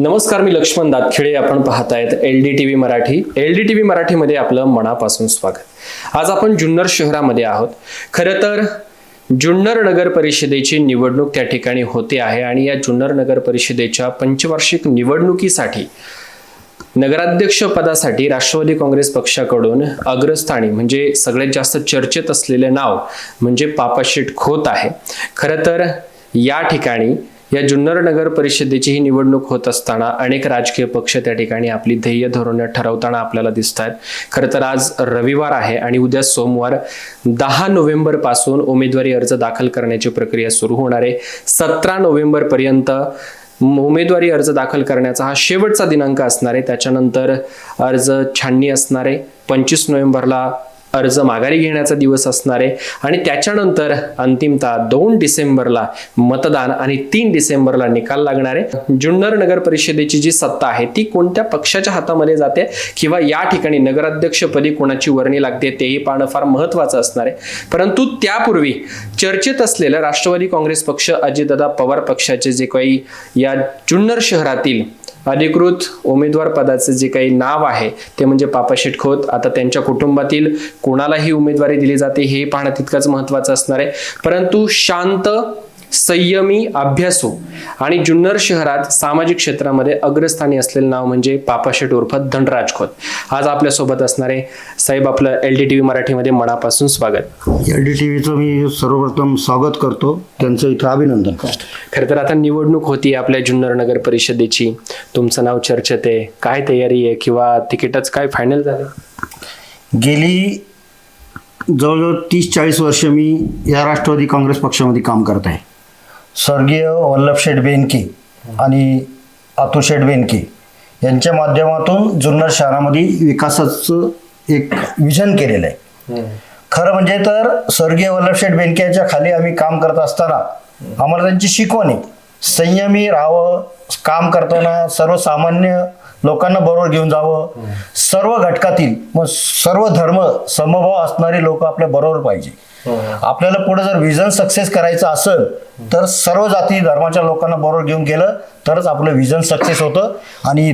नमस्कार मी लक्ष्मण दातखिळे. आपण पाहत आहेत L D T V Marathi. L D T V मराठीमध्ये आपलं मनापासून स्वागत. आज आपण जुन्नर शहरामध्ये आहोत. खरं तर जुन्नर नगर परिषदेची निवडणूक त्या ठिकाणी होते आहे आणि या जुन्नर नगर परिषदेच्या पंचवार्षिक निवडणुकीसाठी नगराध्यक्ष पदासाठी राष्ट्रवादी काँग्रेस पक्षाकडून अग्रस्थानी म्हणजे सगळ्यात जास्त चर्चेत असलेले नाव म्हणजे पापाशेठ खोत आहे. खरं तर या ठिकाणी या जुन्नर नगर परिषदेची ही निवडणूक होत असताना अनेक राजकीय पक्ष त्या ठिकाणी आपली ध्येय धोरणं ठरवताना आपल्याला दिसत आहेत खरं तर आज रविवार आहे आणि उद्या सोमवार दहा नोव्हेंबरपासून उमेदवारी अर्ज दाखल करण्याची प्रक्रिया सुरू होणार आहे. सतरा नोव्हेंबर पर्यंत उमेदवारी अर्ज दाखल करण्याचा हा शेवटचा दिनांक असणार आहे. त्याच्यानंतर अर्ज छाननी असणार आहे. पंचवीस नोव्हेंबरला अर्ज माघारी घेण्याचा दिवस असणार आहे. आणि त्याच्यानंतर अंतिमतः दोन डिसेंबरला मतदान आणि तीन डिसेंबरला निकाल लागणार आहे. जुन्नर नगर परिषदेची जी सत्ता आहे ती कोणत्या पक्षाच्या हातामध्ये जाते किंवा या ठिकाणी नगराध्यक्षपदी कोणाची वर्णी लागते तेही पाहणं फार महत्वाचं असणार आहे. परंतु त्यापूर्वी चर्चेत असलेलं राष्ट्रवादी काँग्रेस पक्ष अजितदादा पवार पक्षाचे जे काही या जुन्नर शहरातील अधिकृत उमेदवार पदाचं जे काही नाव आहे ते म्हणजे पापा खोत आता त्यांच्या कुटुंबातील कोणालाही उमेदवारी दिली जाते हे पाहणं तितकंच महत्वाचं असणार आहे. परंतु शांत संयमी अभ्यासू. आणि जुन्नर शहरात सामाजिक क्षेत्रामध्ये अग्रस्थानी असलेलं नाव म्हणजे पापाशेठ उर्फ धनराज खोत आज आपल्यासोबत असणारे साहेब आपलं एल डी टी व्ही मराठीमध्ये मनापासून स्वागत. एल डी टी व्हीचं मी सर्वप्रथम स्वागत करतो. त्यांचं इथं अभिनंदन. करतो खरं तर आता निवडणूक होती आपल्या जुन्नर नगर परिषदेची. तुमचं नाव चर्चेत आहे. काय तयारी आहे किंवा तिकीटच काय फायनल झालं? गेली जवळजवळ तीस चाळीस वर्ष मी या राष्ट्रवादी काँग्रेस पक्षामध्ये काम करत आहे. स्वर्गीय वल्लभशेठ बेनके आणि अतुलशेठ बेनके यांच्या माध्यमातून जुन्नर शहरामध्ये विकासाचं एक विजन केलेलं आहे. खरं म्हणजे तर स्वर्गीय वल्लभशेठ बेनकेच्या खाली आम्ही काम करत असताना आम्हाला त्यांची शिकवण आहे. संयमी राहावं काम करताना सर्वसामान्य लोकांना बरोबर घेऊन जावं. सर्व घटकातील मग सर्व धर्म समभाव असणारे लोक आपल्या बरोबर पाहिजे. आपल्याला पुढे जर विजन सक्सेस करायचं असेल तर सर्व जाती धर्माच्या लोकांना बरोबर घेऊन गेलं तरच आपलं विजन सक्सेस होतं. आणि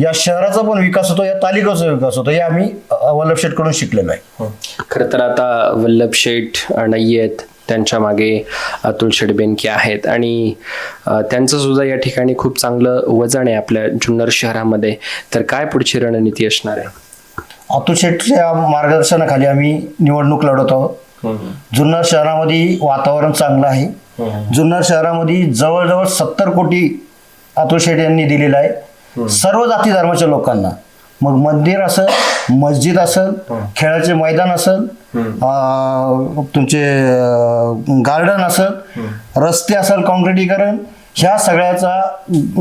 या शहराचा पण विकास होतो या तालुक्याचा विकास होतो हे आम्ही वल्लभ शेठकडून शिकलेलो आहे. खरं तर आता वल्लभ शेठ नाही आहेत त्यांच्या मागे अतुल शेठ बेनके आहेत. आणि त्यांचं सुद्धा या ठिकाणी खूप चांगलं वजन आहे आपल्या जुन्नर शहरामध्ये. तर काय पुढची रणनीती असणार आहे? अतुल शेठच्या मार्गदर्शनाखाली आम्ही निवडणूक लढवत आहोत. जुन्नर शहरामध्ये वातावरण चांगलं आहे. जुन्नर शहरामध्ये जवळजवळ सत्तर कोटी अतुल शेठ यांनी दिलेलं आहे. सर्व जाती धर्माच्या लोकांना. मग मंदिर असेल मस्जिद असेल खेळाचे मैदान असेल तुमचे गार्डन असेल रस्ते असेल काँक्रिटीकरण ह्या सगळ्याचा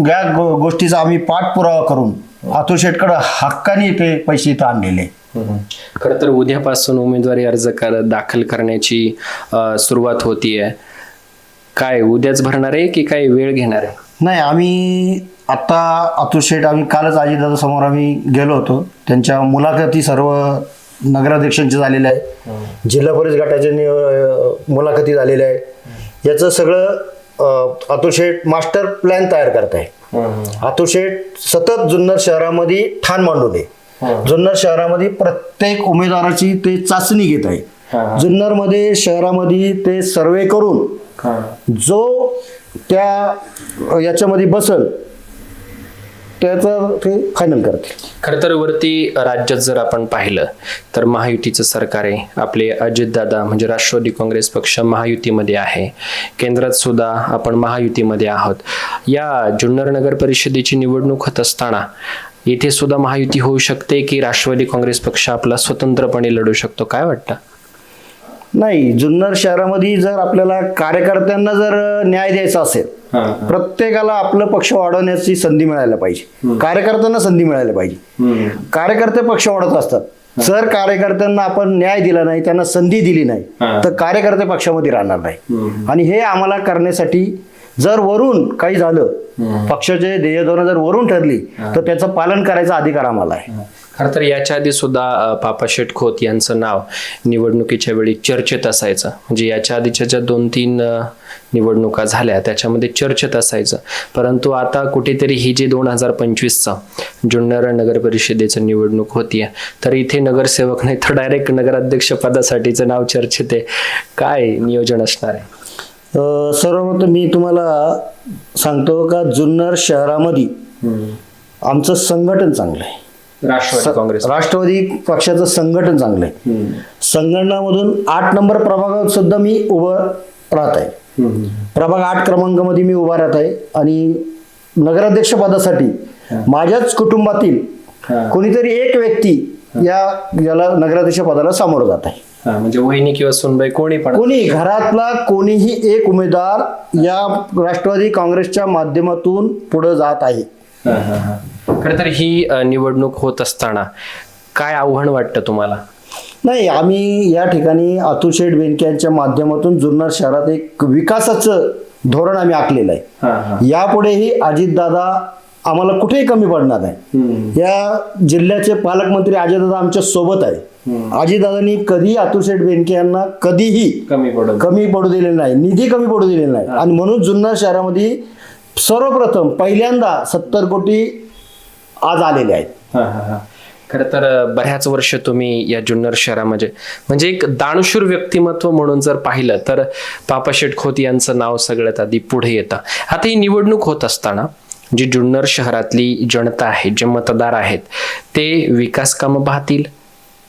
या गो- गोष्टीचा आम्ही पाठपुरावा करून अतूशेठकडं हक्काने ते पैसे इथं आणलेले. खरं तर उद्यापासून उमेदवारी अर्ज कर दाखल करण्याची सुरुवात होतीये. काय उद्याच भरणार आहे की काय वेळ घेणार आहे? नाही आम्ही आत्ता अतुल शेठ आम्ही कालच अजितदादा समोर आम्ही गेलो होतो. त्यांच्या मुलाखती सर्व नगराध्यक्षांच्या झालेल्या आहे जिल्हा परिषद गटाच्या नि- मुलाखती झालेल्या आहे याचं सगळं अं, अतुल शेठ मास्टर प्लॅन तयार करत आहे अतुल शेठ सतत जुन्नर शहरामध्ये ठाण मांडून आहे. जुन्नर शहरामध्ये प्रत्येक उमेदवाराची ते चाचणी घेत आहे. जुन्नरमध्ये शहरामध्ये ते सर्वे करून जो त्या याच्यामध्ये बसल त्याचं ते फायनल करते खरं तर वरती राज्यात जर आपण पाहिलं तर महायुतीचं सरकार आहे. आपले अजितदादा म्हणजे राष्ट्रवादी काँग्रेस पक्ष महायुतीमध्ये आहे. केंद्रात सुद्धा आपण महायुतीमध्ये आहोत. या जुन्नर नगर परिषदेची निवडणूक होत असताना इथे सुद्धा महायुती होऊ शकते की राष्ट्रवादी काँग्रेस पक्ष आपला स्वतंत्रपणे लढू शकतो? काय वाटतं? नाही जुन्नर शहरामध्ये जर आपल्याला कार्यकर्त्यांना जर न्याय द्यायचा असेल प्रत्येकाला आपलं पक्ष वाढवण्याची संधी मिळायला पाहिजे. कार्यकर्त्यांना संधी मिळायला पाहिजे. कार्यकर्ते पक्ष वाढत असतात. जर कार्यकर्त्यांना आपण न्याय दिला नाही त्यांना संधी दिली नाही तर कार्यकर्ते पक्षामध्ये राहणार नाही. आणि हे आम्हाला करण्यासाठी जर वरून काही झालं पक्षाचे ध्येय धोरणं जर वरून ठरली तर त्याचं पालन करायचा अधिकार आम्हाला आहे. खरं तर याच्या आधी सुद्धा पापा शेट खोत यांचं नाव निवडणुकीच्या वेळी चर्चेत असायचं. म्हणजे याच्या आधीच्या ज्या दोन तीन निवडणुका झाल्या त्याच्यामध्ये चर्चेत असायचं. परंतु आता कुठेतरी ही जी दोन हजार पंचवीसचा जुन्नर नगर परिषदेचं निवडणूक होतीये तर इथे नगरसेवक नाही तर डायरेक्ट नगराध्यक्ष पदासाठीचं नाव चर्चेत आहे. काय नियोजन असणार आहे? सर्वप्रथम मी तुम्हाला सांगतो का जुन्नर शहरामध्ये आमचं संघटन चांगलं आहे. राष्ट्रवादी काँग्रेस. राष्ट्रवादी पक्षाचं संघटन चांगलं आहे. संघटनामधून आठ नंबर प्रभागात सुद्धा मी उभं राहत आहे. प्रभाग आठ क्रमांकामध्ये मी उभा राहत आहे. आणि नगराध्यक्ष पदासाठी माझ्याच कुटुंबातील. कोणीतरी एक व्यक्ती या याला नगराध्यक्ष पदाला सामोरं जात आहे. हा, म्हणजे वहिनी किंवा सुनबाई कोणी पण कोणी घरातला कोणीही एक उमेदवार या राष्ट्रवादी काँग्रेसच्या माध्यमातून पुढे जात आहे. खरं तर ही अ, निवडणूक होत असताना काय आव्हान वाटतं तुम्हाला? नाही आम्ही या ठिकाणी अतुल शेठ बेनके यांच्या माध्यमातून जुन्नर शहरात एक विकासाचं धोरण आम्ही आखलेलं आहे. यापुढेही अजितदादा आम्हाला कुठेही कमी पडणार नाही. या जिल्ह्याचे पालकमंत्री अजितदादा आमच्यासोबत आहे. अजितदादांनी कधी अतुल शेठ बेनके यांना कधीही कमी पडत कमी पडू दिलेलं नाही निधी कमी पडू दिलेला नाही. आणि म्हणून जुन्नर शहरामध्ये सर्वप्रथम पहिल्यांदा सत्तर कोटी आज आलेले आहेत. खरं तर बऱ्याच वर्ष तुम्ही या जुन्नर शहरामध्ये म्हणजे एक दानशूर व्यक्तिमत्व म्हणून जर पाहिलं तर पापा शेट खोत यांचं नाव सगळ्यात आधी पुढे येतं. आता ही निवडणूक होत असताना जी जुन्नर शहरातली जनता आहे जे मतदार आहेत ते विकास कामं पाहतील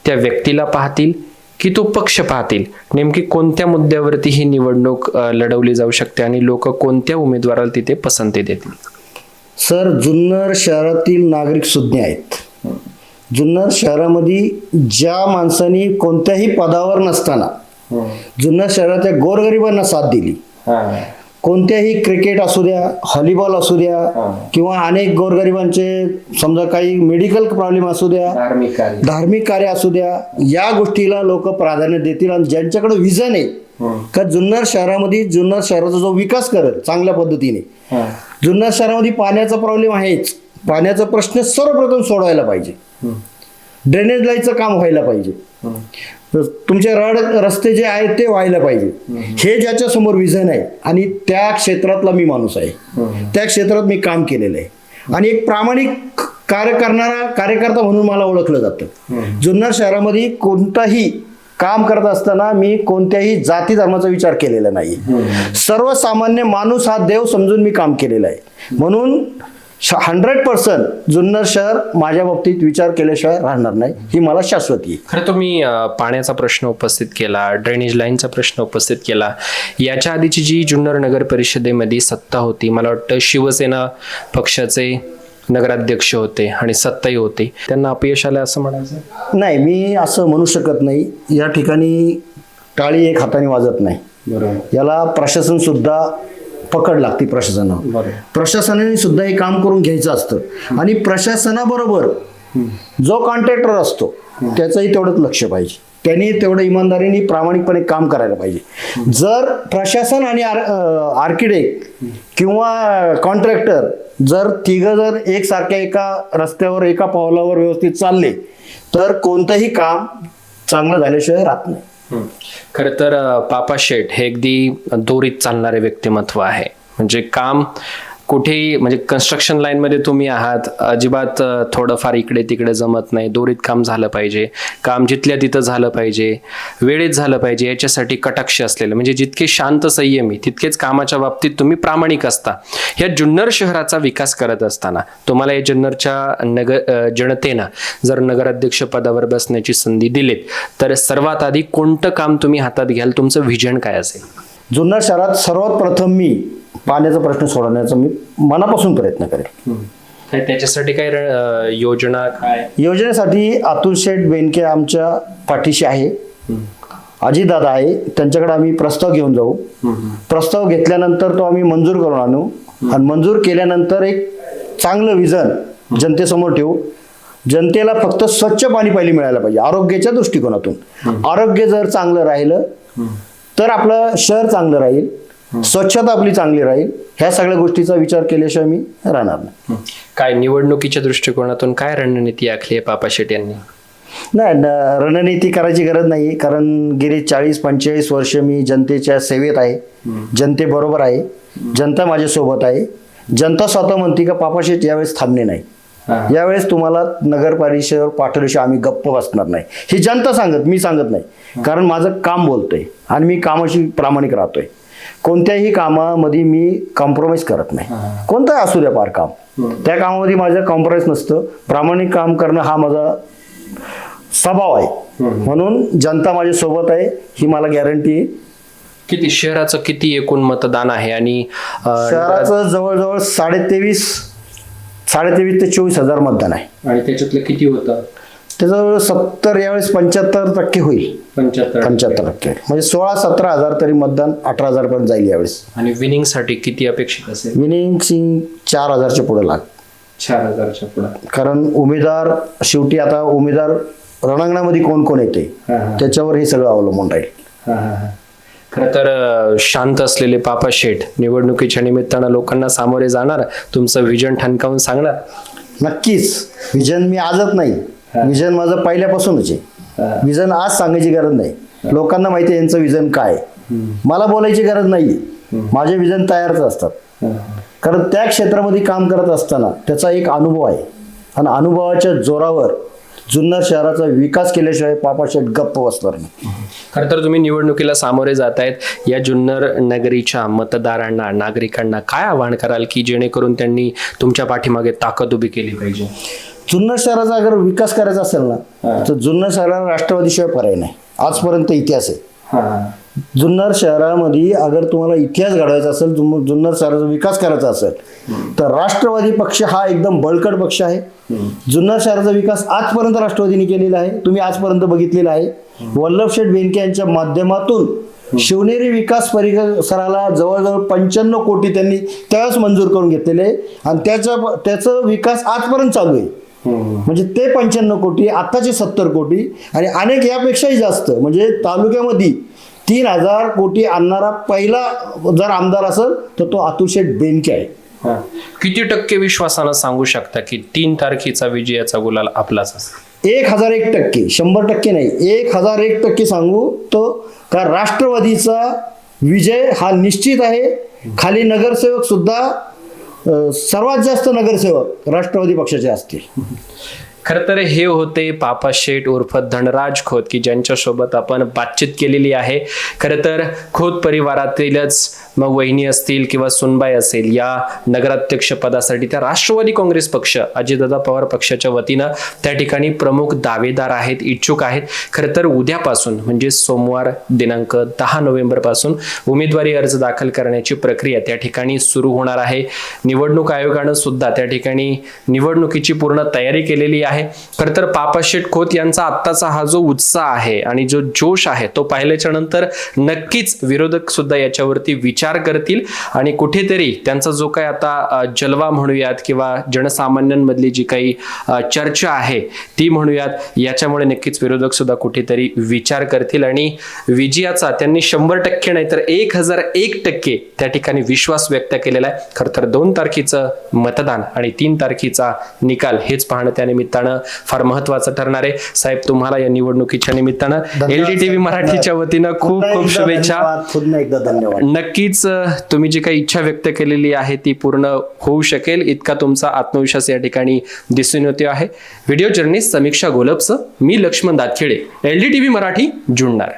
त्या व्यक्तीला पाहतील की तो पक्ष पाहतील? नेमकी कोणत्या मुद्द्यावरती ही निवडणूक लढवली जाऊ शकते आणि लोक कोणत्या उमेदवाराला तिथे पसंती देतील? सर जुन्नर शहरातील नागरिक सुज्ञ आहेत. जुन्नर शहरामध्ये ज्या माणसांनी कोणत्याही पदावर नसताना जुन्नर शहराच्या गोरगरिबांना साथ दिली. कोणत्याही क्रिकेट असू द्या व्हॉलीबॉल असू द्या किंवा अनेक गोरगरिबांचे समजा काही मेडिकल प्रॉब्लेम असू द्या धार्मिक कार्य. धार्मिक कार्य असू द्या या गोष्टीला लोक प्राधान्य देतील आणि ज्यांच्याकडे विजन आहे का जुन्नर शहरामध्ये जुन्नर शहराचा जो विकास करेल चांगल्या पद्धतीने. जुन्नर शहरामध्ये पाण्याचा प्रॉब्लेम आहेच. पाण्याचा प्रश्न सर्वप्रथम सोडवायला पाहिजे. ड्रेनेज लाईनचं काम व्हायला पाहिजे. तुमचे रड रस्ते जे आहेत ते व्हायला पाहिजे. हे ज्याच्या समोर विजन आहे आणि त्या क्षेत्रातला मी माणूस आहे. त्या क्षेत्रात मी काम केलेलं आहे. आणि एक प्रामाणिक कार्य करणारा कार्यकर्ता म्हणून मला ओळखलं जातं. जुन्नर शहरामध्ये कोणताही काम करत असताना मी कोणत्याही जाती धर्माचा विचार केलेला नाही. सर्वसामान्य माणूस हा देव समजून मी काम केलेलं आहे. म्हणून हंड्रेड पर्सेंट जुन्नर शहर माझ्या बाबतीत विचार केल्याशिवाय राहणार नाही. ही मला शाश्वती आहे. खरं तुम्ही अ, पाण्याचा प्रश्न उपस्थित केला ड्रेनेज लाईनचा प्रश्न उपस्थिथ केला. याच्या आधीची जी जुन्नर नगर परिषदेमध्ये सत्ता होती मला वाटतं शिवसेना पक्षाचे नगराध्यक्ष होते आणि सत्ताही होते. त्यांना अपयश आलं असं म्हणायचं? नाही मी असं म्हणू शकत नाही. या ठिकाणी टाळी एक हाताने वाजत नाही. बरोबर. याला प्रशासन सुद्धा पकड लागते प्रशासनावर. प्रशासनाने सुद्धा हे काम करून घ्यायचं असतं. आणि प्रशासनाबरोबर जो कॉन्ट्रॅक्टर असतो त्याचंही तेवढंच लक्ष पाहिजे. त्यांनी तेवढं इमानदारीने प्रामाणिकपणे काम करायला पाहिजे. जर प्रशासन आणि आर्किटेक्ट किंवा कॉन्ट्रॅक्टर जर तिघं जर एकसारख्या एका रस्त्यावर एका पावलावर व्यवस्थित चालले तर कोणतंही काम चांगलं झाल्याशिवाय राहत नाही. खरं तर पापा शेठ हे अगदी दोरीत चालणारे व्यक्तिमत्व आहे. म्हणजे काम कुठेही म्हणजे कन्स्ट्रक्शन लाईनमध्ये तुम्ही आहात अजिबात थोडंफार इकडे तिकडे जमत नाही. दोरीत काम झालं पाहिजे काम जिथल्या तिथं झालं पाहिजे वेळेत झालं पाहिजे याच्यासाठी कटाक्ष असलेलं. म्हणजे जितके शांत संयमी तितकेच कामाच्या बाबतीत तुम्ही प्रामाणिक असता. या जुन्नर शहराचा विकास करत असताना तुम्हाला या जुन्नरच्या नगर जनतेनं जर नगराध्यक्ष पदावर बसण्याची संधी दिलीत तर सर्वात आधी कोणतं काम तुम्ही हातात घ्याल? तुमचं व्हिजन काय असेल? जुन्नर शहरात सर्वात प्रथम मी पाण्याचा प्रश्न सोडवण्याचा मी मनापासून प्रयत्न करेन काय त्याच्यासाठी काय योजना काय? योजनेसाठी अतुल शेठ बेनके आमच्या पाठीशी आहे. अजितदादा आहे. त्यांच्याकडे आम्ही प्रस्ताव घेऊन जाऊ. प्रस्ताव घेतल्यानंतर तो आम्ही मंजूर करून आणू. आणि मंजूर केल्यानंतर एक चांगलं विजन जनतेसमोर ठेवू. जनतेला फक्त स्वच्छ पाणी पहिली मिळायला पाहिजे आरोग्याच्या दृष्टिकोनातून. आरोग्य जर चांगलं राहिलं तर आपलं शहर चांगलं राहील. स्वच्छता आपली चांगली राहील. ह्या सगळ्या गोष्टीचा विचार केल्याशिवाय मी राहणार नाही. काय निवडणुकीच्या दृष्टिकोनातून काय रणनीती आखली आहे पापा शेट यांनी? नाही रणनीती करायची गरज नाही कारण गेली चाळीस पंचेचाळीस वर्ष मी जनतेच्या सेवेत आहे. जनतेबरोबर आहे. जनता माझ्यासोबत आहे. जनता स्वतः म्हणते का पापाशेठ यावेळेस थांबणे नाही. यावेळेस तुम्हाला नगर परिषदेवर पाठवल्याशिवाय आम्ही गप्प बसणार नाही. ही जनता सांगत मी सांगत नाही. कारण माझं काम बोलतंय. आणि मी कामाशी प्रामाणिक राहतोय. कोणत्याही कामामध्ये मी कॉम्प्रोमाइज करत नाही. कोणताही असू द्या पार काम. त्या कामामध्ये माझं कॉम्प्रोमाइज नसतं. प्रामाणिक काम करणं हा माझा स्वभाव आहे. म्हणून जनता माझ्या सोबत आहे. ही मला गॅरंटी आहे. किती शहराचं किती एकूण मतदान आहे? आणि शहराचं जवळजवळ साडेतेवीस साडेतेवीस ते चोवीस हजार मतदान आहे. आणि त्याच्यातलं किती होतं? त्याजवळ सत्तर यावेळेस पंच्याहत्तर टक्के होईल. पंच्याहत्तर टक्के. म्हणजे सोळा सतरा हजार तरी मतदान अठरा हजार पर्यंत जाईल यावेळेस. आणि विनिंगसाठी किती अपेक्षित असेल? विनिंग सिंग चार हजारच्या पुढे लाग. चार हजारच्या पुढे. कारण उमेदवार शेवटी आता उमेदवार रणांगणामध्ये कोण कोण येते त्याच्यावर हे सगळं अवलंबून राहील. खर तर शांत असलेले पापा शेठ निवडणुकीच्या निमित्तानं लोकांना सामोरे जाणार. तुमचं विजन ठणकावून सांगणार? नक्कीच. विजन मी आजच नाही. विजन माझं पहिल्यापासूनच आहे. विजन आज सांगायची गरज नाही. लोकांना माहिती आहे यांचं विजन काय. मला बोलायची गरज नाही. माझे विजन तयारच असतात. कारण त्या क्षेत्रामध्ये काम करत असताना त्याचा एक अनुभव आहे. आणि अनुभवाच्या जोरावर जुन्नर शहराचा विकास केल्याशिवाय पापाशेठ गप्प बसणार नाही. खर तर तुम्ही निवडणुकीला सामोरे जात आहेत या जुन्नर नगरीच्या मतदारांना नागरिकांना काय आवाहन कराल की जेणेकरून त्यांनी तुमच्या पाठीमागे ताकद उभी केली पाहिजे? जुन्नर शहराचा अगर विकास करायचा असेल ना तर जुन्नर शहराला राष्ट्रवादीशिवाय पर्याय नाही. आजपर्यंत इतिहास आहे. जुन्नर शहरामध्ये अगर तुम्हाला इतिहास घडवायचा असेल जुन्नर शहराचा विकास करायचा असेल तर राष्ट्रवादी पक्ष हा एकदम बळकट पक्ष आहे. जुन्नर शहराचा विकास आजपर्यंत राष्ट्रवादीने केलेला आहे. तुम्ही आजपर्यंत बघितलेला आहे. वल्लभशेठ बेनके यांच्या माध्यमातून शिवनेरी विकास परिसराला जवळजवळ पंच्याण्णव कोटी त्यांनी त्यावेळेस मंजूर करून घेतलेले आहे. आणि त्याचा त्याचा विकास आजपर्यंत चालू आहे. म्हणजे ते पंच्याण्णव कोटी आताचे सत्तर कोटी आणि अनेक यापेक्षाही जास्त. म्हणजे तालुक्यामध्ये तीन हजार कोटी आणणारा पहिला जर आमदार असेल तर तो अतुल शेठ बेनके आहे. किती टक्के विश्वासानं सांगू शकता की तीन तारखेचा विजयाचा गुलाल आपलाच असेल? एक हजार एक टक्के शंभर टक्के नाही. एक हजार एक टक्के सांगू तो का राष्ट्रवादीचा विजय हा निश्चित आहे. खाली नगरसेवक सुद्धा सर्वात जास्त नगरसेवक राष्ट्रवादी पक्षाचे असतील. खर तर हे होते पापा शेठ उर्फ धनराज खोत की ज्यांच्यासोबत आपण बातचीत केलेली आहे. खरं तर खोत परिवारातीलच मग वहिनी असतील किंवा सुनबाई असेल या नगराध्यक्ष पदासाठी त्या राष्ट्रवादी काँग्रेस पक्ष अजितदादा पवार पक्षाच्या वतीनं त्या ठिकाणी प्रमुख दावेदार आहेत इच्छुक आहेत. खरं तर उद्यापासून म्हणजे सोमवार दिनांक दहा नोव्हेंबरपासून उमेदवारी अर्ज दाखल करण्याची प्रक्रिया त्या ठिकाणी सुरू होणार आहे. निवडणूक आयोगानं सुद्धा त्या ठिकाणी निवडणुकीची पूर्ण तयारी केलेली आहे. खरं तर पापाशेट खोत यांचा आत्ताचा हा जो उत्साह आहे आणि जो जोश आहे तो पाहिल्याच्या नंतर नक्कीच विरोधक सुद्धा याच्यावरती विचार करतील आणि कुठेतरी त्यांचा जो काही आता जलवा म्हणूयात किंवा जनसामान्यांमधली जी काही चर्चा आहे ती म्हणूयात याच्यामुळे नक्कीच विरोधक सुद्धा कुठेतरी विचार करतील. आणि विजयाचा त्यांनी शंभर टक्के नाही तर एक हजार एक टक्के त्या ठिकाणी विश्वास व्यक्त केलेला आहे. खरं तर दोन तारखेचं मतदान आणि तीन तारखेचा निकाल हेच पाहणं त्या निमित्तानं फार महत्वाचं ठरणार आहे. साहेब तुम्हाला या निवडणुकीच्या निमित्तानं एलडीटीव्ही साहेब. मराठीच्या वतीनं खूप खूप शुभेच्छा. पुन्हा एकदा धन्यवाद. नक्कीच नक्कीच तुम्ही जी काही इच्छा व्यक्त केलेली आहे ती पूर्ण होऊ शकेल. इतका तुमचा आत्मविश्वास या ठिकाणी दिसून येतो आहे. व्हिडिओ जर्नी समीक्षा गोलपसं मी लक्ष्मण दातखेडे व्ही मराठी जुळणार